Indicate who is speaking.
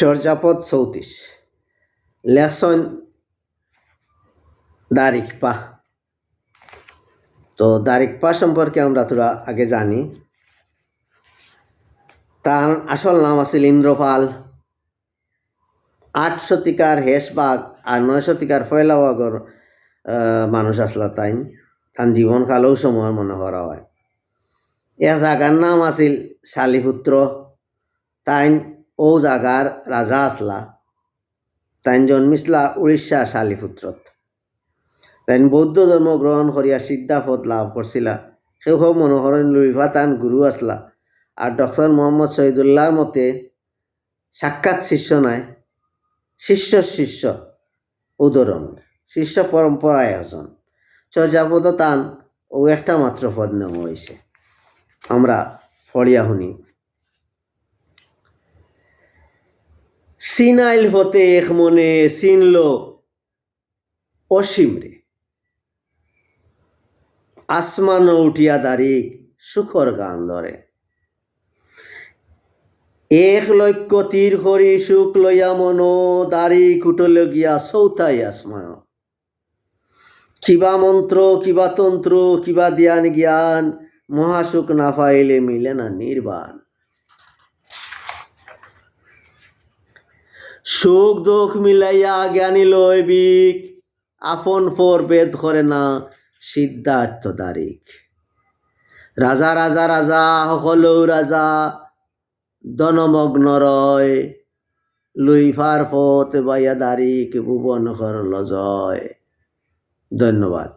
Speaker 1: চর্যাপদ চৌত্রিশ লেসন দারিক পা। তো দারিক পা সম্পর্কে আমরা তোরা আগে জানি। তার আসল নাম আছিল ইন্দ্রপাল আট শতিকার হেসবাগ আর নয় শতিকার ফয়লাবাগর মানুষ আসলা তাই। তার জীবনকালেও সময় মনে করা হয়। এ জাগার নাম আছিল শালিপুত্র তাইন ও জাগার রাজা আসলা, তাইন জন্মিসলা উড়িষ্যা শালিপুত্রত তাইন বৌদ্ধ ধর্ম গ্রহণ করিয়া সিদ্ধাপদ লাভ করছিলা সব মনোহরণ লুইফা তান গুরু আসলা। আর ডক্টর মোহাম্মদ শহীদুল্লাহর মতে, সাক্ষাৎ শিষ্য নাই, শিষ্য শিষ্য উদাহরণের শিষ্য পরম্পরায় আসন চর্যাপদ তান ও একটা মাত্র পদ নেওয়া হয়েছে আমরা ফড়িয়া শুনি সিনাইল হতে এক মনে চিনল অসীম রে। আসমান উঠিয়া দাঁড়িক সুখর গান ধরে। এক লক্ষ তীর করি সুখ লইয়া মন, দাড়ি কুটল গিয়া চৌথাই আসমান। কিবা মন্ত্র, কিবা তন্ত্র, কিবা ধ্যান জ্ঞান, মহাসুখ না পাইলে মিলে না নির্বাণ। সুখ দুঃখ মিলাইয়া জ্ঞানী লয় বিক আপন ফর বেদ করে না সিদ্ধার্থ দারিক। রাজা রাজা রাজা, সকলেও রাজা দনমগ্ন রয় লুইফার ফত বাইয়া দারিক ভুবন করল জয় ধন্যবাদ।